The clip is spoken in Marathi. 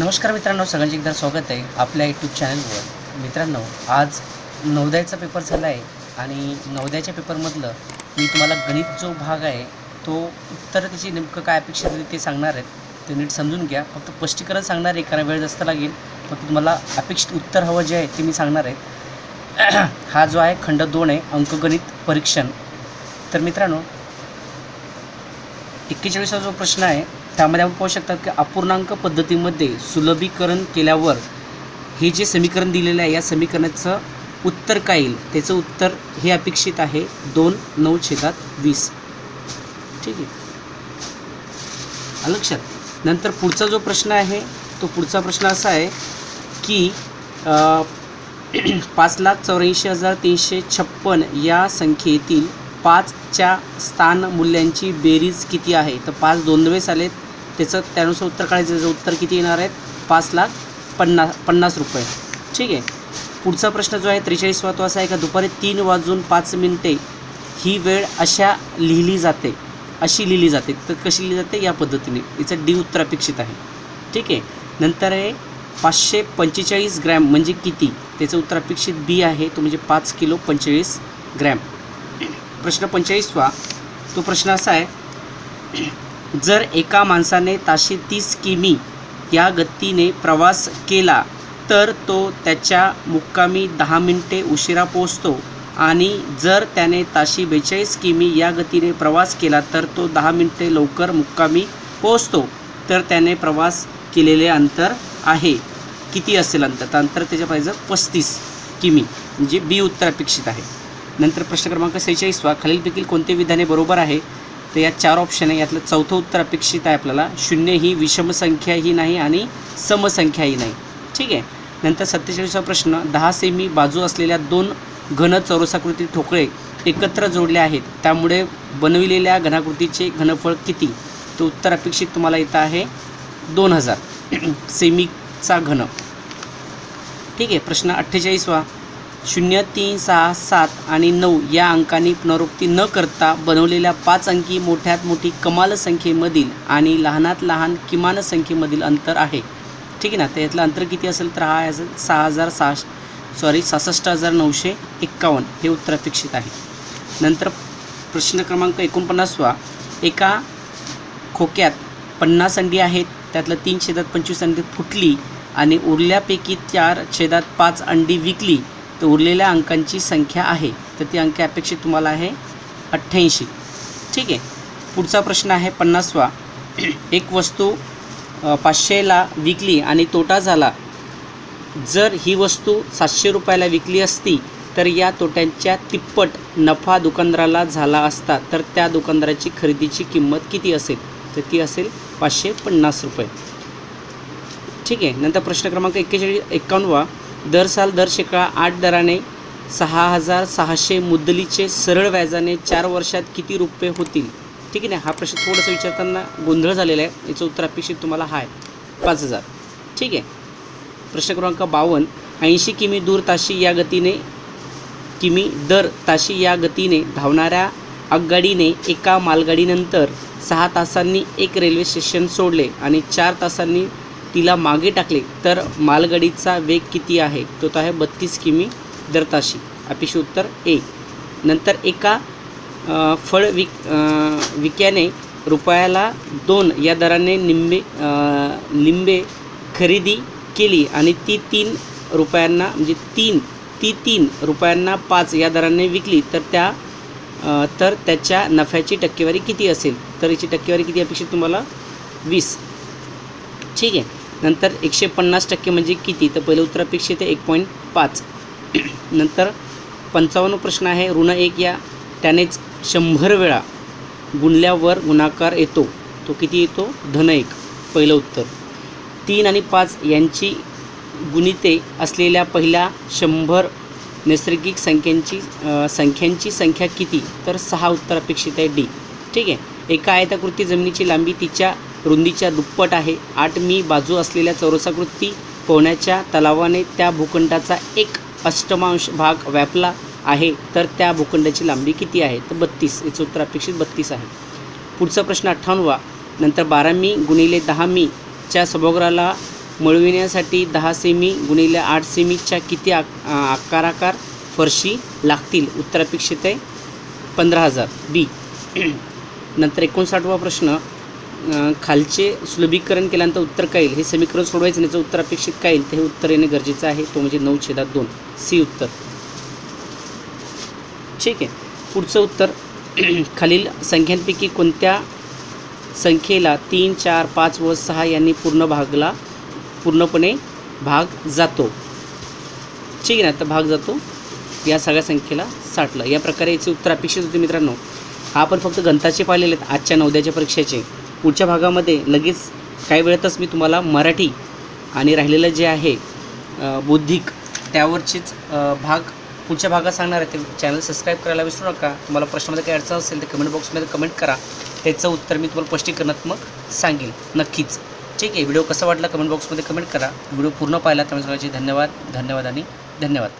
नमस्कार मित्रांनो सगळ्यांचे एकदा स्वागत आहे आपल्या यूट्यूब चॅनलवर मित्रांनो आज नवोदयाचा पेपर झाला आहे आणि नवोदयाच्या पेपरमधलं मी तुम्हाला गणित जो भाग आहे तो उत्तर त्याची नेमकं काय अपेक्षित आहे ते सांगणार आहेत. ते नीट समजून घ्या. फक्त स्पष्टीकरण सांगणार आहे कारण वेळ जास्त लागेल. फक्त तुम्हाला अपेक्षित उत्तर हवं जे आहे ते मी सांगणार आहे. हा जो आहे खंड दोन आहे अंकगणित परीक्षण. तर मित्रांनो एक्केचाळीसचा जो प्रश्न आहे त्यामध्ये आपण पाहू शकता की अपूर्णांक पद्धतीमध्ये सुलभीकरण केल्यावर हे जे समीकरण दिलेलं आहे या समीकरणाचं उत्तर काय येईल? त्याचं उत्तर हे अपेक्षित आहे दोन नऊ छेदात वीस. ठीक आहे. लक्षात. नंतर पुढचा जो प्रश्न आहे तो पुढचा प्रश्न असा आहे की पाच लाख चौऱ्याऐंशी हजार तीनशे छप्पन या संख्येतील पाचच्या स्थान मूल्यांची बेरीज किती आहे? तर पाच दोन वेळेस आलेत त्याचं त्यानुसार उत्तर काढायचं त्याचं उत्तर किती येणार आहेत? पाच लाख पन्नास पन्नास रुपये. ठीक आहे. पुढचा प्रश्न जो आहे त्रेचाळीसवा तो असा आहे का दुपारी तीन वाजून पाच मिनिटे ही वेळ अशा लिहिली जाते. अशी लिहिली जाते. तर कशी लिहिली जाते? या पद्धतीने. याचं डी उत्तर अपेक्षित आहे. ठीक आहे. नंतर आहे पाचशे पंचेचाळीस ग्रॅम म्हणजे किती? त्याचं उत्तर अपेक्षित बी आहे. तो म्हणजे पाच किलो पंचेचाळीस ग्रॅम. प्रश्न पंचेचाळीसवा. तो प्रश्न असा आहे जर एका माणसाने ताशी तीस किमी या गतीने प्रवास केला तर तो त्याच्या मुक्कामी दहा मिनटे उशिरा पोहोचतो. आणि जर त्याने ताशी बेचाळीस किमी या गतीने प्रवास केला तर तो दहा मिनटे लवकर मुक्कामी पोहोचतो. तर त्याने प्रवास केलेले अंतर आहे. किती असेल अंतर? तर अंतर त्याच्या पाहिजे पस्तीस किमी म्हणजे बी उत्तर अपेक्षित आहे. नंतर प्रश्न क्रमांक सेहेचाळीसवा. खालीलपैकी कोणते विधाने बरोबर आहे? तर यात चार ऑप्शन आहे. यातलं चौथं उत्तर अपेक्षित आहे आपल्याला. शून्य ही विषमसंख्याही नाही आणि समसंख्याही नाही. ठीक आहे? नंतर सत्तेचाळीसवा प्रश्न. दहा सेमी बाजू असलेल्या दोन घन चौरसाकृती ठोकळे एकत्र जोडले आहेत. त्यामुळे बनविलेल्या घनाकृतीचे घनफळ किती? तर उत्तर अपेक्षित तुम्हाला येतं आहे दोन हजार. सेमीचा घन. ठीक आहे? प्रश्न अठ्ठेचाळीसवा. शून्य तीन सहा सात आणि नऊ या अंकांनी पुनरुक्ती न करता बनवलेल्या पाच अंकी मोठ्यात मोठी कमाल संख्येमधील आणि लहानात लहान किमान संख्येमधील अंतर आहे. ठीक आहे ना? तर यातलं अंतर किती असेल तर हा असेल सहा हजार सहा सॉरी सहासष्ट हजार नऊशे एक्कावन्न हे उत्तर अपेक्षित आहे. नंतर प्रश्न क्रमांक एकोणपन्नासवा एका खोक्यात पन्नास अंडी आहेत त्यातलं तीन छेदात पंचवीस अंडी फुटली आणि उरल्यापैकी चार छेदात पाच अंडी विकली. तर उरलेल्या अंकांची संख्या आहे तर ती अंक अपेक्षित तुम्हाला आहे अठ्ठ्याऐंशी. ठीक आहे? पुढचा प्रश्न आहे पन्नासवा. एक वस्तू पाचशेला विकली आणि तोटा झाला. जर ही वस्तू सातशे रुपयाला विकली असती तर या तोट्यांच्या तिप्पट नफा दुकानदाराला झाला असता तर त्या दुकानदाराची खरेदीची किंमत किती असेल? तर ती असेल पाचशे पन्नास रुपये. ठीक आहे? नंतर प्रश्न क्रमांक एक्केचाळीस एक्कावन्नवा. दर साल दर शेकडा आठ दराने सहा हजार सहाशे मुद्दलीचे सरळ व्याजाने चार वर्षात किती रुपये होतील? ठीक आहे ना? हा प्रश्न थोडंसं विचारताना गोंधळ झालेला आहे. याचं उत्तर अपेक्षित तुम्हाला हा आहे पाच हजार. ठीक आहे? प्रश्न क्रमांक बावन्न. ऐंशी किमी दूर ताशी या गतीने किमी दर ताशी या गतीने धावणाऱ्या आगगाडीने एका मालगाडीनंतर सहा तासांनी एक रेल्वे स्टेशन सोडले आणि चार तासांनी तिला मागे टाकले तर मालगाडीचा वेग किती आहे? तो तर आहे बत्तीस किमी दर ताशी अपिश उत्तर ए. नंतर एका फळ विक विक्याने रुपयाला दोन या दराने निंबे निंबे लिंबे खरेदी केली आणि ती तीन रुपयांना म्हणजे तीन ती तीन रुपयांना पाच या दराने विकली तर त्या तर त्याच्या नफ्याची टक्केवारी किती असेल? तर याची टक्केवारी किती अपेक्षित तुम्हाला? वीस. ठीक आहे. नंतर एकशे पन्नास टक्के म्हणजे किती? तर पहिलं उत्तर अपेक्षित आहे एक पॉईंट पाच. नंतर पंचावन्न प्रश्न आहे. ऋण एक या. त्यानेच शंभर वेळा गुणल्यावर गुणाकार येतो. तो किती येतो? धन एक. पहिलं उत्तर. तीन आणि पाच यांची गुणिते असलेल्या पहिल्या शंभर नैसर्गिक संख्यांची संख्यांची संख्या किती? तर सहा उत्तर अपेक्षित आहे डी. ठीक आहे? एका आयताकृती जमिनीची लांबी तिच्या रुंदीच्या दुप्पट आहे. आठ मी बाजू असलेल्या चौरसाकृती पोहण्याच्या तलावाने त्या भूखंडाचा एक अष्टमांश भाग व्यापला आहे. तर त्या भूखंडाची लांबी किती आहे? तर बत्तीस. याचं उत्तर अपेक्षित बत्तीस आहे. पुढचा प्रश्न अठ्ठावन्नवा. नंतर बारा मी गुणिले दहा मी च्या सभागृहाला मिळविण्यासाठी दहा सेमी गुणिले आठ सेमीच्या किती आक आकाराकार फरशी लागतील? उत्तर अपेक्षित आहे पंधरा हजार. बी. नंतर एकोणसाठवा प्रश्न. खालचे सुलभीकरण केल्यानंतर उत्तर काय येईल हे समीकरण सोडवायचं आणि याचं उत्तर अपेक्षित काय येईल ते हे उत्तर येणे गरजेचं आहे. तो म्हणजे नऊ छेदात दोन. सी उत्तर. ठीक आहे. पुढचं उत्तर. खालील संख्यांपैकी कोणत्या संख्येला तीन चार पाच व सहा यांनी पूर्ण भागला पूर्णपणे भाग जातो? ठीक आहे ना? तर भाग जातो. या सगळ्या संख्येला साठला. या प्रकारे याचे उत्तर अपेक्षित होते मित्रांनो. हा आपण फक्त गणताचे पाहिलेले आहेत. आजच्या नवद्याच्या परीक्षेचे. पुढच्या भागामध्ये लगेच काही वेळातच मी तुम्हाला मराठी आणि राहिलेलं जे आहे बौद्धिक त्यावरचेच भाग पुढच्या भागात सांगणार आहे. ते चॅनल सबस्क्राईब करायला विसरू नका. तुम्हाला प्रश्नामध्ये काही अडचण असेल तर कमेंट बॉक्समध्ये कमेंट करा. त्याचं उत्तर मी तुम्हाला स्पष्टीकरणात्मक सांगेल. नक्कीच. ठीक आहे. व्हिडिओ कसा वाटला कमेंट बॉक्समध्ये कमेंट करा. व्हिडिओ पूर्ण पाहिला त्यामुळे सगळ्याचे धन्यवाद धन्यवाद आणि धन्यवाद.